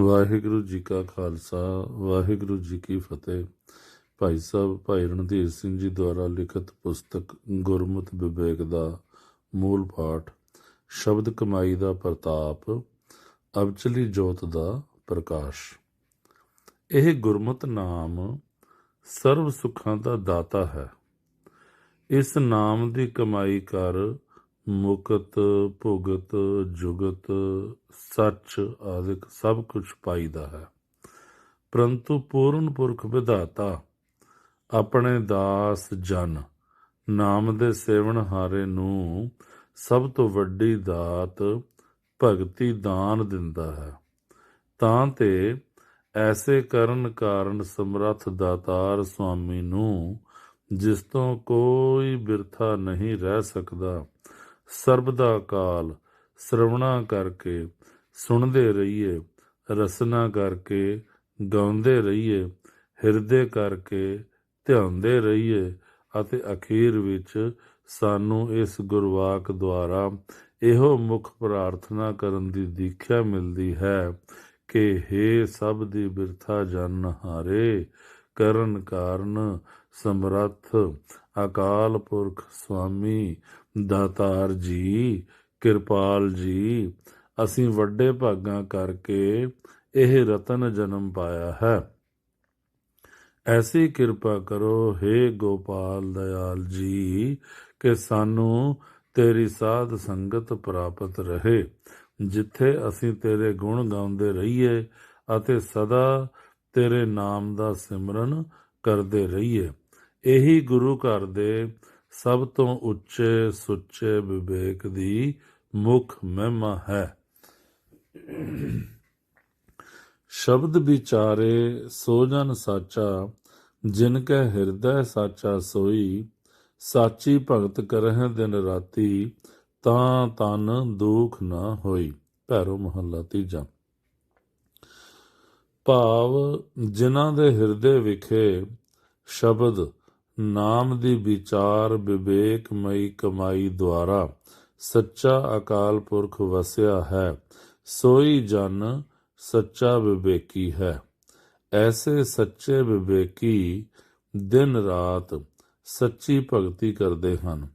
ਵਾਹਿਗੁਰੂ ਜੀ ਕਾ ਖਾਲਸਾ, ਵਾਹਿਗੁਰੂ ਜੀ ਕੀ ਫਤਿਹ। ਭਾਈ ਸਾਹਿਬ, ਭਾਈ ਰਣਧੀਰ ਸਿੰਘ ਜੀ ਦੁਆਰਾ ਲਿਖਤ ਪੁਸਤਕ ਗੁਰਮਤਿ ਵਿਵੇਕ ਦਾ ਮੂਲ ਪਾਠ, ਸ਼ਬਦ ਕਮਾਈ ਦਾ ਪ੍ਰਤਾਪ ਅਬਚਲੀ ਜੋਤ ਦਾ ਪ੍ਰਕਾਸ਼। ਇਹ ਗੁਰਮਤ ਨਾਮ ਸਰਬ ਸੁੱਖਾਂ ਦਾ ਦਾਤਾ ਹੈ। ਇਸ ਨਾਮ ਦੀ ਕਮਾਈ ਕਰ ਮੁਕਤ, ਭੁਗਤ, ਜੁਗਤ, ਸੱਚ ਆਦਿਕ ਸਭ ਕੁਝ ਪਾਈਦਾ ਹੈ। ਪਰੰਤੂ ਪੂਰਨ ਪੁਰਖ ਵਿਧਾਤਾ, ਆਪਣੇ ਦਾਸ ਜਨ, ਨਾਮ ਦੇ ਸੇਵਨ ਹਾਰੇ ਨੂੰ ਸਭ ਤੋਂ ਵੱਡੀ ਦਾਤ ਭਗਤੀ ਦਾਨ ਦਿੰਦਾ ਹੈ। ਤਾਂ ਤੇ ਐਸੇ ਕਰਨ ਕਾਰਨ ਸਮਰੱਥ ਦਾਤਾਰ ਸੁਆਮੀ ਨੂੰ ਜਿਸ ਤੋਂ ਕੋਈ ਬਿਰਥਾ ਨਹੀਂ ਰਹਿ ਸਕਦਾ ਸਰਬ ਦਾ ਕਾਲ, ਸ਼ਰਵਣਾ ਕਰਕੇ ਸੁਣਦੇ ਰਹੀਏ, ਰਸਨਾ ਕਰਕੇ ਗਾਉਂਦੇ ਰਹੀਏ, ਹਿਰਦੇ ਕਰਕੇ ਧਿਆਉਂਦੇ ਰਹੀਏ ਅਤੇ ਅਖੀਰ ਵਿੱਚ ਸਾਨੂੰ ਇਸ ਗੁਰਵਾਕ ਦੁਆਰਾ ਇਹੋ ਮੁੱਖ ਪ੍ਰਾਰਥਨਾ ਕਰਨ ਦੀ ਦੀਖਿਆ ਮਿਲਦੀ ਹੈ ਕਿ हे ਸਭ ਦੀ ਬਿਰਥਾ ਜਨ ਹਾਰੇ, ਕਰਨ ਕਾਰਨ ਸਮਰੱਥ ਅਕਾਲ ਪੁਰਖ ਸੁਆਮੀ, ਦਾਤਾਰ ਜੀ, ਕਿਰਪਾਲ ਜੀ, ਅਸੀਂ ਵੱਡੇ ਭਾਗਾਂ ਕਰਕੇ ਇਹ ਰਤਨ ਜਨਮ ਪਾਇਆ ਹੈ। ਐਸੀ ਕਿਰਪਾ ਕਰੋ हे ਗੋਪਾਲ ਦਇਆਲ ਜੀ, ਕਿ ਸਾਨੂੰ ਤੇਰੀ ਸਾਧ ਸੰਗਤ ਪ੍ਰਾਪਤ ਰਹੇ। ਜਿੱਥੇ ਅਸੀਂ ਤੇਰੇ ਗੁਣ ਗਾਉਂਦੇ ਰਹੀਏ ਅਤੇ ਸਦਾ ਤੇਰੇ ਨਾਮ ਦਾ ਸਿਮਰਨ ਕਰਦੇ ਰਹੀਏ। ਇਹੀ ਗੁਰੂ ਘਰ ਦੇ ਸਭ ਤੋਂ ਉੱਚੇ ਸੁੱਚੇ ਵਿਵੇਕ ਦੀ ਮੁੱਖ ਮਹਿਮਾ ਹੈ। ਸ਼ਬਦ ਵਿਚਾਰੇ ਸੋ ਜਨ ਸਾਚਾ, ਜਿਨ ਕੈ ਹਿਰਦੈ ਸਾਚਾ ਸੋਈ, ਸਾਚੀ ਭਗਤ ਕਰਹਿ ਦਿਨ ਰਾਤੀ, ਤਾਂ ਤਨ ਦੁਖ ਨਾ ਹੋਈ। ਭੈਰੋ ਮਹੱਲਾ ਤੀਜਾ। ਭਾਵ ਜਿਨ੍ਹਾਂ ਦੇ ਹਿਰਦੇ ਵਿਖੇ ਸ਼ਬਦ ਨਾਮ ਦੀ ਵਿਚਾਰ ਵਿਵੇਕਮਈ ਕਮਾਈ ਦੁਆਰਾ ਸੱਚਾ ਅਕਾਲ ਪੁਰਖ ਵਸਿਆ ਹੈ, ਸੋਈ ਜਨ ਸੱਚਾ ਵਿਵੇਕੀ ਹੈ। ਐਸੇ ਸੱਚੇ ਵਿਵੇਕੀ ਦਿਨ ਰਾਤ ਸੱਚੀ ਭਗਤੀ ਕਰਦੇ ਹਨ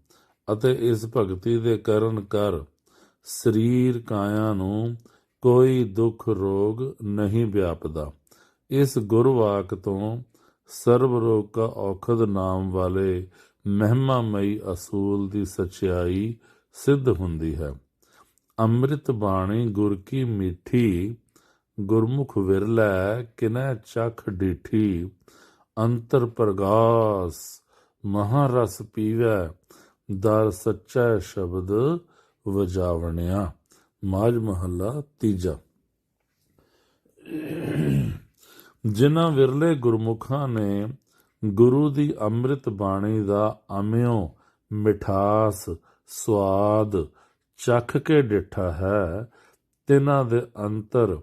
ਅਤੇ ਇਸ ਭਗਤੀ ਦੇ ਕਰਨ ਕਰ ਸਰੀਰ ਕਾਇਆ ਨੂੰ ਕੋਈ ਦੁੱਖ ਰੋਗ ਨਹੀਂ ਵਿਆਪਦਾ। ਇਸ ਗੁਰਵਾਕ ਤੋਂ ਸਰਬ ਰੋਗ ਕਾ ਔਖਦ ਨਾਮ ਵਾਲੇ ਮਹਿਮਾਮਈ ਅਸੂਲ ਦੀ ਸਚਾਈ ਸਿੱਧ ਹੁੰਦੀ ਹੈ। ਅੰਮ੍ਰਿਤ ਬਾਣੀ ਗੁਰ ਕੀ ਮਿੱਠੀ, ਗੁਰਮੁਖ ਵਿਰਲੈ ਕਿਨੈ ਚਖ ਡੀਠੀ, ਅੰਤਰ ਪ੍ਰਗਾਸ ਮਹਾਰਸ ਪੀਵੈ, ਦਰ ਸੱਚਾ ਸ਼ਬਦ ਵਜਾਵਣਿਆ। ਮਾਜ ਮਹੱਲਾ ਤੀਜਾ। ਜਿਨ੍ਹਾਂ ਵਿਰਲੇ ਗੁਰਮੁਖਾਂ ਨੇ ਗੁਰੂ ਦੀ ਅੰਮ੍ਰਿਤ ਬਾਣੀ ਦਾ ਅਮਿਓ, ਮਿਠਾਸ, ਸਵਾਦ ਚੱਖ ਕੇ ਡਿਠਾ ਹੈ, ਤਿਨਾਂ ਦੇ ਅੰਤਰ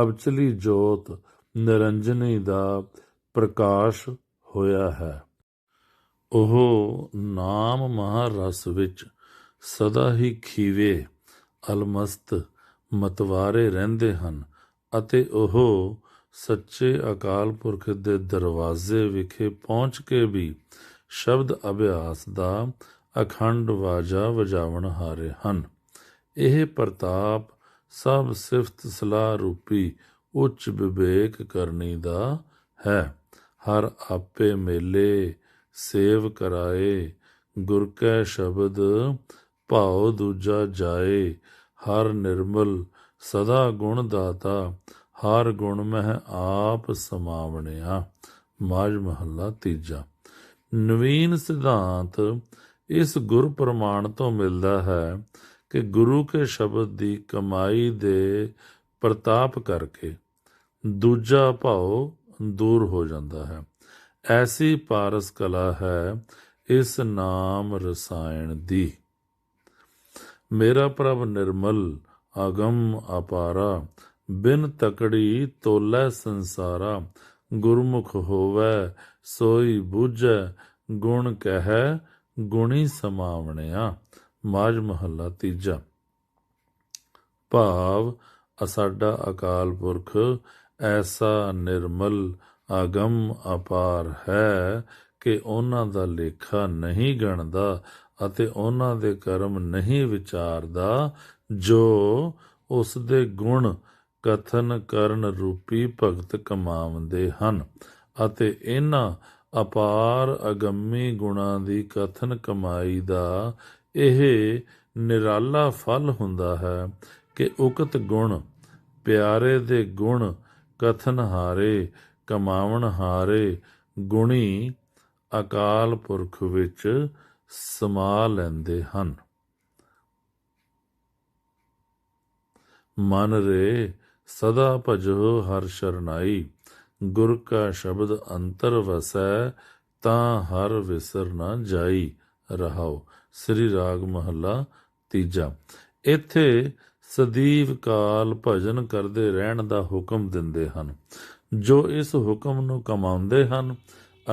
ਅਬਚਲੀ ਜੋਤ ਨਿਰੰਜਨੀ ਦਾ ਪ੍ਰਕਾਸ਼ ਹੋਇਆ ਹੈ। ਉਹ ਨਾਮ ਮਹਾਰਸ ਵਿੱਚ ਸਦਾ ਹੀ ਖੀਵੇ, ਅਲਮਸਤ ਮਤਵਾਰੇ ਰਹਿੰਦੇ ਹਨ ਅਤੇ ਉਹ ਸੱਚੇ ਅਕਾਲ ਪੁਰਖ ਦੇ ਦਰਵਾਜ਼ੇ ਵਿਖੇ ਪਹੁੰਚ ਕੇ ਵੀ ਸ਼ਬਦ ਅਭਿਆਸ ਦਾ ਅਖੰਡ ਵਾਜਾ ਵਜਾਵਣ ਹਾਰੇ ਹਨ। ਇਹ ਪ੍ਰਤਾਪ ਸਭ ਸਿਫਤ ਸਲਾਹ ਰੂਪੀ ਉੱਚ ਵਿਵੇਕ ਕਰਨੀ ਦਾ ਹੈ। ਹਰ ਆਪੇ ਮੇਲੇ ਸੇਵ ਕਰਾਏ, ਗੁਰ ਕੈ ਸ਼ਬਦ ਭਾਉ ਦੂਜਾ ਜਾਏ, ਹਰ ਨਿਰਮਲ ਸਦਾ ਗੁਣ ਦਾਤਾ ਹਰ ਗੁਣ ਮਹਿ ਆਪ ਸਮਾਵਣਿਆ। ਮਾਜ ਮਹੱਲਾ ਤੀਜਾ। ਨਵੀਨ ਸਿਧਾਂਤ ਇਸ ਗੁਰ ਪ੍ਰਮਾਣ ਤੋਂ ਮਿਲਦਾ ਹੈ ਕਿ ਗੁਰੂ ਕੇ ਸ਼ਬਦ ਦੀ ਕਮਾਈ ਦੇ ਪ੍ਰਤਾਪ ਕਰਕੇ ਦੂਜਾ ਭਾਉ ਦੂਰ ਹੋ ਜਾਂਦਾ ਹੈ। ਐਸੀ ਪਾਰਸ ਕਲਾ ਹੈ ਇਸ ਨਾਮ ਰਸਾਇਣ ਦੀ। ਮੇਰਾ ਪ੍ਰਭ ਨਿਰਮਲ ਅਗਮ ਅਪਾਰਾ ਬਿਨ ਤਕੜੀ ਤੋਲੇ ਸੰਸਾਰਾ, ਗੁਰਮੁਖ ਹੋਵੇ, ਸੋਈ ਬੁਝੈ, ਗੁਣ ਕਹੈ, ਗੁਣੀ ਸਮਾਵਣਿਆ ਮਾਜ ਮਹੱਲਾ ਤੀਜਾ। ਭਾਵ, ਅਸਾਡਾ ਅਕਾਲ ਪੁਰਖ, ਐਸਾ ਨਿਰਮਲ ਆਗਮ ਅਪਾਰ ਹੈ ਕਿ ਉਹਨਾਂ ਦਾ ਲੇਖਾ ਨਹੀਂ ਗਣਦਾ ਅਤੇ ਉਹਨਾਂ ਦੇ ਕਰਮ ਨਹੀਂ ਵਿਚਾਰਦਾ, ਜੋ ਉਸ ਦੇ ਗੁਣ ਕਥਨ ਕਰਨ ਰੂਪੀ ਭਗਤ ਕਮਾਉਂਦੇ ਹਨ ਅਤੇ ਇਹਨਾਂ ਅਪਾਰ ਅਗੰਮੀ ਗੁਣਾਂ ਦੀ ਕਥਨ ਕਮਾਈ ਦਾ ਇਹ ਨਿਰਾਲਾ ਫਲ ਹੁੰਦਾ ਹੈ ਕਿ ਉਕਤ ਗੁਣ, ਪਿਆਰੇ ਦੇ ਗੁਣ, ਕਥਨ ਹਾਰੇ, ਕਮਾਵਣ ਹਾਰੇ, ਗੁਣੀ ਅਕਾਲ ਪੁਰਖ ਵਿੱਚ ਸਮਾ ਲੈਂਦੇ ਹਨ। ਮਨ ਰੇ ਸਦਾ ਭਜੋ ਹਰ ਸ਼ਰਨਾਈ, ਗੁਰ ਕਾ ਸ਼ਬਦ ਅੰਤਰ ਵਸੈ, ਤਾਂ ਹਰ ਵਿਸਰ ਨਾ ਜਾਈ ਰਹਾਓ ਸ੍ਰੀ ਰਾਗ ਮਹੱਲਾ ਤੀਜਾ। ਇੱਥੇ ਸਦੀਵ ਕਾਲ ਭਜਨ ਕਰਦੇ ਰਹਿਣ ਦਾ ਹੁਕਮ ਦਿੰਦੇ ਹਨ। ਜੋ ਇਸ ਹੁਕਮ ਨੂੰ ਕਮਾਉਂਦੇ ਹਨ,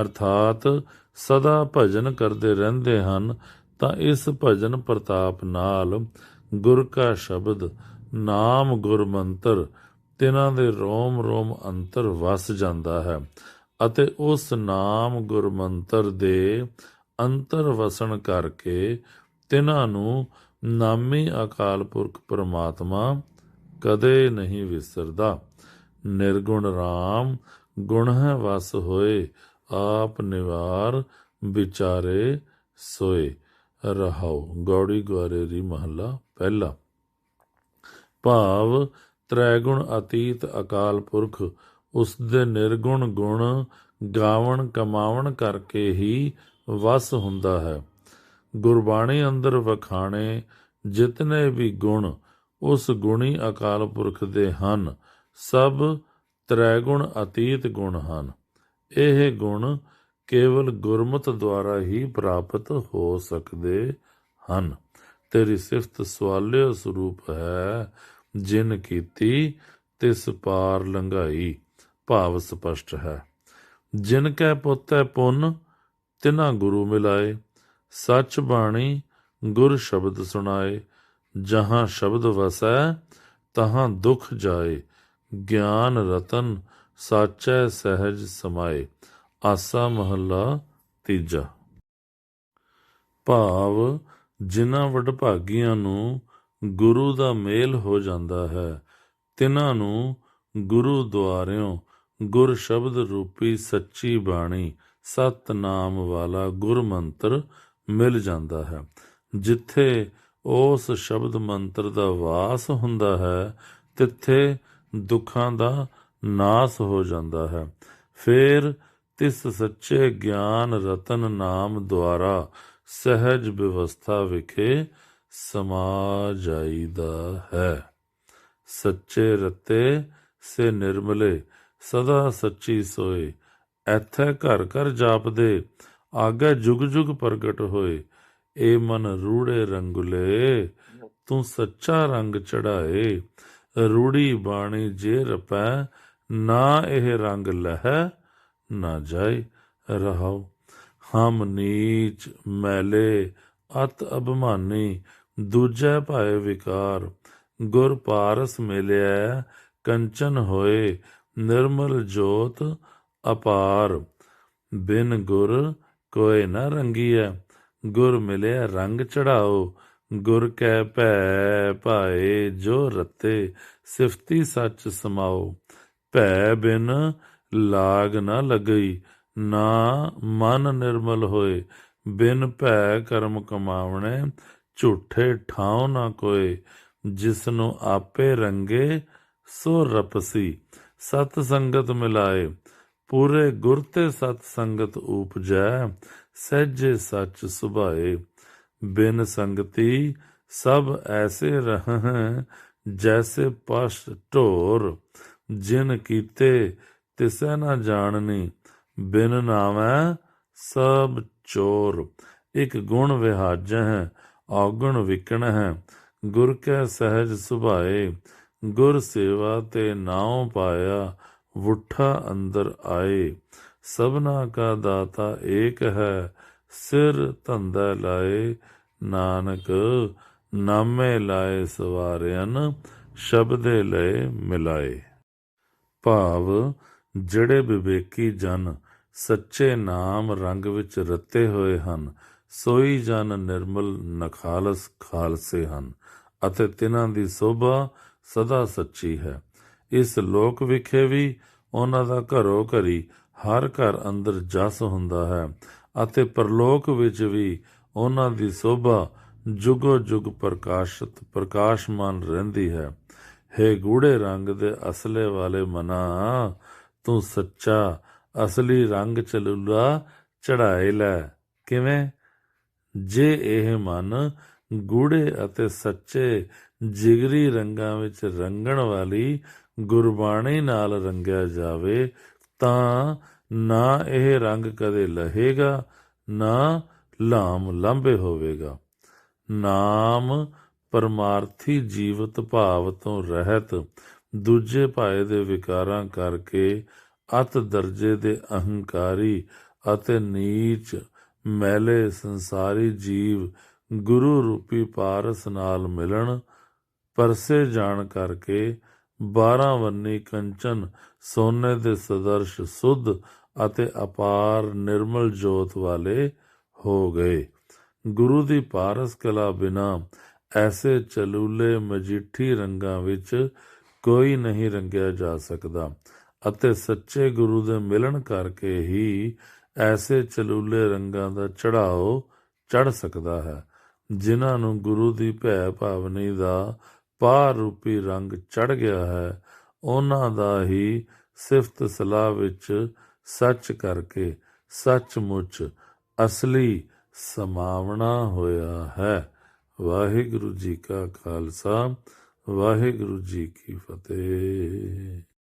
ਅਰਥਾਤ ਸਦਾ ਭਜਨ ਕਰਦੇ ਰਹਿੰਦੇ ਹਨ, ਤਾਂ ਇਸ ਭਜਨ ਪ੍ਰਤਾਪ ਨਾਲ ਗੁਰ ਕਾ ਸ਼ਬਦ ਨਾਮ ਗੁਰ ਮੰਤਰ ਤਿਨਾਂ ਦੇ ਰੋਮ ਰੋਮ ਅੰਤਰ ਵਸ ਜਾਂਦਾ ਹੈ ਅਤੇ ਉਸ ਨਾਮ ਗੁਰ ਦੇ ਅੰਤਰ ਵਸਣ ਕਰਕੇ ਤਿਨਾਂ ਨੂੰ ਨਾਮੀ ਅਕਾਲ ਪੁਰਖ ਪ੍ਰਮਾਤਮਾ ਕਦੇ ਨਹੀਂ ਵਿਸਰਦਾ। ਨਿਰਗੁਣ RAM ਗੁਣ ਹੈ ਵਸ ਹੋਏ, ਆਪ ਨਿਵਾਰ, ਵਿਚਾਰੇ ਸੋਏ। ਰਹਾਉ ਗੌੜੀ ਗਵਾਰੇਰੀ ਮਹੱਲਾ ਪਹਿਲਾ। ਭਾਵ ਤ੍ਰੈਗੁਣ ਅਤੀਤ ਅਕਾਲ ਪੁਰਖ ਉਸ ਦੇ ਨਿਰਗੁਣ ਗੁਣ ਗਾਵਣ ਕਮਾਵਣ ਕਰਕੇ ਹੀ ਵਸ ਹੁੰਦਾ ਹੈ। ਗੁਰਬਾਣੀ ਅੰਦਰ ਵਖਾਣੇ, ਜਿਤਨੇ ਵੀ ਗੁਣ ਉਸ ਗੁਣੀ ਅਕਾਲ ਪੁਰਖ ਦੇ ਹਨ, ਸਭ ਤ੍ਰੈਗੁਣ ਅਤੀਤ ਗੁਣ ਹਨ। ਇਹ ਗੁਣ ਕੇਵਲ ਗੁਰਮਤ ਦੁਆਰਾ ਹੀ ਪ੍ਰਾਪਤ ਹੋ ਸਕਦੇ ਹਨ। ਤੇਰੀ ਸਿਫਤ ਸਵਾਲਿਓ ਸਰੂਪ ਹੈ ਜਿਨ ਕੀਤੀ, ਤਿਸ ਪਾਰ ਲੰਘਾਈ। ਭਾਵ ਸਪਸ਼ਟ ਹੈ। ਜਿਨ ਕੈ ਪੁੱਤੈ ਪੁੰਨ, ਤਿਨਾ ਗੁਰੂ ਮਿਲਾਏ। ਸੱਚ ਬਾਣੀ, ਗੁਰ ਸ਼ਬਦ ਸੁਣਾਏ। ਜਹਾਂ ਸ਼ਬਦ ਵਸੈ, ਤਹਾਂ ਦੁਖ ਜਾਏ। ਗਿਆਨ ਰਤਨ, ਸਾਚੈ ਸਹਿਜ ਸਮਾਏ। ਆਸਾ ਮਹੱਲਾ ਤੀਜਾ। ਭਾਵ ਜਿਨ੍ਹਾਂ ਵਡਭਾਗੀਆਂ ਨੂੰ ਗੁਰੂ ਦਾ ਮੇਲ ਹੋ ਜਾਂਦਾ ਹੈ। ਤਿਨਾਂ ਨੂੰ ਗੁਰੂ ਦੁਆਰਿਓ ਗੁਰ ਸ਼ਬਦ ਰੂਪੀ ਸੱਚੀ ਬਾਣੀ ਸਤਨਾਮ ਵਾਲਾ ਗੁਰ ਮੰਤਰ ਮਿਲ ਜਾਂਦਾ ਹੈ। ਜਿੱਥੇ ਉਸ ਸ਼ਬਦ ਮੰਤਰ ਦਾ ਵਾਸ ਹੁੰਦਾ ਹੈ, ਤਿੱਥੇ ਦੁੱਖਾਂ ਦਾ ਨਾਸ ਹੋ ਜਾਂਦਾ ਹੈ। ਫਿਰ ਤਿਸ ਸੱਚੇ ਗਿਆਨ ਰਤਨ ਨਾਮ ਦੁਆਰਾ ਸਹਿਜ ਵਿਵਸਥਾ ਵਿਖੇ ਸਮਾ ਜਾਈਦਾ ਹੈ। ਸੱਚੇ ਰਤੇ ਸੇ ਨਿਰਮਲੇ, ਸਦਾ ਸੱਚੀ ਸੋਏ। ਐਥੈ ਘਰ ਘਰ ਜਾਪਦੇ, ਆਗੇ ਜੁਗ ਜੁਗ ਪ੍ਰਗਟ ਹੋਏ। ਏ ਮਨ ਰੂੜੇ ਰੰਗੁਲੇ, ਤੂੰ ਸੱਚਾ ਰੰਗ ਚੜਾਏ। ਰੂੜੀ ਬਾਣੀ ਜੇ ਰਪੈ, ਨਾ ਇਹ ਰੰਗ ਲਹਿ, ਨਾ ਜਾਏ ਰਹਾਉ। ਹਮ ਨੀਚ ਮੈਲੇ, ਅਤ ਅਭਮਾਨੀ ਦੂਜੈ ਭਾਏ ਵਿਕਾਰ, ਗੁਰ ਪਾਰਸ ਮਿਲਿਆ ਕੰਚਨ ਹੋਏ, ਨਿਰਮਲ ਜੋਤ ਅਪਾਰ। ਬਿਨ ਗੁਰ ਕੋਇ ਨ ਰੰਗੀਐ, ਗੁਰ ਮਿਲਿਆ ਰੰਗ ਚੜਾਓ, ਗੁਰ ਕੈ ਭੈ ਭਾਏ ਜੋ ਰਤੇ, ਸਿਫਤੀ ਸੱਚ ਸਮਾਓ। ਭੈ ਬਿਨ ਲਾਗ ਨਾ ਲਗਈ, ਨਾ ਮਨ ਨਿਰਮਲ ਹੋਏ, ਬਿਨ ਭੈ ਕਰਮ ਕਮਾਵਣੇ ਝੂਠੇ ਠਾਉ ਨਾ ਕੋਏ ਜਿਸ ਨੂੰ ਆਪੇ ਰੰਗੇ, ਸੋ ਰਪਸੀ। ਸਤ ਸੰਗਤ ਮਿਲਾਏ, ਪੂਰੇ ਗੁਰ ਤੇ ਸਤ ਸੰਗਤ ਉਪਜੈ, ਸਹਿਜੇ ਸੱਚ ਸੁਭਾਏ। ਬਿਨ ਸੰਗਤੀ ਸਭ ਐਸੇ ਰਹਿ, ਜੈਸੇ ਪਸ਼ ਢੋਰ। ਜਿਨ ਕੀਤੇ ਤਿਸੈ ਨਾ ਜਾਣਨੀ, ਬਿਨ ਨਾਮੈ ਸਭ ਚੋਰ। ਇਕ ਗੁਣ ਵਿਹਾਜ ਹੈ ਔਗਣ ਵਿਕਣ ਹੈ। ਗੁਰ ਕੈ ਸਹਿਜ ਸੁਭਾਏ, ਗੁਰ ਸੇਵਾ ਤੇ ਨਾਉ ਪਾਇਆ, ਵੁੱਠਾ ਅੰਦਰ ਆਏ। ਸਭਨਾ ਕਾ ਦਾਤਾ ਏਕ ਹੈ, ਸਿਰ ਧੰਦਾ ਲਾਏ। ਨਾਨਕ, ਨਾਮੇ ਲਾਏ ਸਵਾਰਿਆਨ ਸ਼ਬਦੇ ਲਏ ਮਿਲਾਏ। ਭਾਵ, ਜਿਹੜੇ ਵਿਵੇਕੀ ਜਨ, ਸੱਚੇ ਨਾਮ ਰੰਗ ਵਿੱਚ ਰਤੇ ਹੋਏ ਹਨ ਸੋਈ ਜਨ ਨਿਰਮਲ ਨਖਾਲਸ ਖਾਲਸੇ ਹਨ, ਅਤੇ ਤਿਨਾਂ ਦੀ ਸੋਭਾ ਸਦਾ ਸੱਚੀ ਹੈ। ਇਸ ਲੋਕ ਵਿਖੇ ਵੀ ਉਹਨਾਂ ਦਾ ਘਰੋ ਘਰੀ ਹਰ ਘਰ ਅੰਦਰ ਜਸ ਹੁੰਦਾ ਹੈ, ਅਤੇ ਪਰਲੋਕ ਵਿੱਚ ਵੀ ਉਹਨਾਂ ਦੀ ਸੋਭਾ ਜੁਗੋ ਜੁਗ ਪ੍ਰਕਾਸ਼ਿਤ, ਪ੍ਰਕਾਸ਼ਮਾਨ ਰਹਿੰਦੀ ਹੈ। ਹੇ ਗੂੜੇ ਰੰਗ ਦੇ ਅਸਲੇ ਵਾਲੇ ਮਨਾ, ਤੂੰ ਸੱਚਾ ਅਸਲੀ ਰੰਗ ਚਲੂਲਾ ਚੜਾਏ ਲੈ। ਕਿਵੇਂ? ਜੇ ਇਹ ਮਨ ਗੂੜੇ ਅਤੇ ਸੱਚੇ ਜਿਗਰੀ ਰੰਗਾਂ ਵਿੱਚ ਰੰਗਣ ਵਾਲੀ ਗੁਰਬਾਣੀ ਨਾਲ ਰੰਗਿਆ ਜਾਵੇ, ਤਾਂ ਨਾ ਇਹ ਰੰਗ ਕਦੇ ਲਹੇਗਾ, ਨਾ ਲਾਮ ਲਾਂਬੇ ਹੋਵੇਗਾ। ਨਾਮ ਪਰਮਾਰਥੀ ਜੀਵਤ ਭਾਵ ਤੋਂ ਰਹਿਤ, ਦੂਜੇ ਭਾਏ ਦੇ ਵਿਕਾਰਾਂ ਕਰਕੇ ਅਤ ਦਰਜੇ ਦੇ ਅਹੰਕਾਰੀ ਅਤੇ ਨੀਚ ਮੈਲੇ ਸੰਸਾਰੀ ਜੀਵ ਗੁਰੂ ਰੂਪੀ ਪਾਰਸ ਨਾਲ ਮਿਲਣ, ਪਰਸੇ ਜਾਣ ਕਰਕੇ 12 ਵੰਨੀ ਕੰਚਨ ਸੋਨੇ ਦੇ ਸਦਰਸ਼ ਸੁਧ ਅਤੇ ਅਪਾਰ ਨਿਰਮਲ ਜੋਤ ਵਾਲੇ ਹੋ ਗਏ। ਗੁਰੂ ਦੀ ਪਾਰਸ ਕਲਾ ਬਿਨਾ ਐਸੇ ਚਲੂਲੇ ਮਜੀਠੀ ਰੰਗਾਂ ਵਿੱਚ ਕੋਈ ਨਹੀਂ ਰੰਗਿਆ ਜਾ ਸਕਦਾ ਅਤੇ ਸੱਚੇ ਗੁਰੂ ਦੇ ਮਿਲਣ ਕਰਕੇ ਹੀ ਐਸੇ ਚਲੂਲੇ ਰੰਗਾਂ ਦਾ ਚੜਾਓ ਚੜ ਸਕਦਾ ਹੈ, ਜਿਨ੍ਹਾਂ ਨੂੰ ਗੁਰੂ ਦੀ ਭੈ ਭਾਵਨੀ ਦਾ ਪਾਰ ਰੂਪੀ ਰੰਗ ਚੜ ਗਿਆ ਹੈ, ਉਹਨਾਂ ਦਾ ਹੀ ਸਿਫਤ ਸਲਾਹ ਵਿੱਚ ਸੱਚ ਕਰਕੇ ਸੱਚਮੁੱਚ ਅਸਲੀ ਸਮਾਵਣਾ ਹੋਇਆ ਹੈ। ਵਾਹਿਗੁਰੂ ਜੀ ਕਾ ਖਾਲਸਾ, ਵਾਹਿਗੁਰੂ ਜੀ ਕੀ ਫਤਿਹ।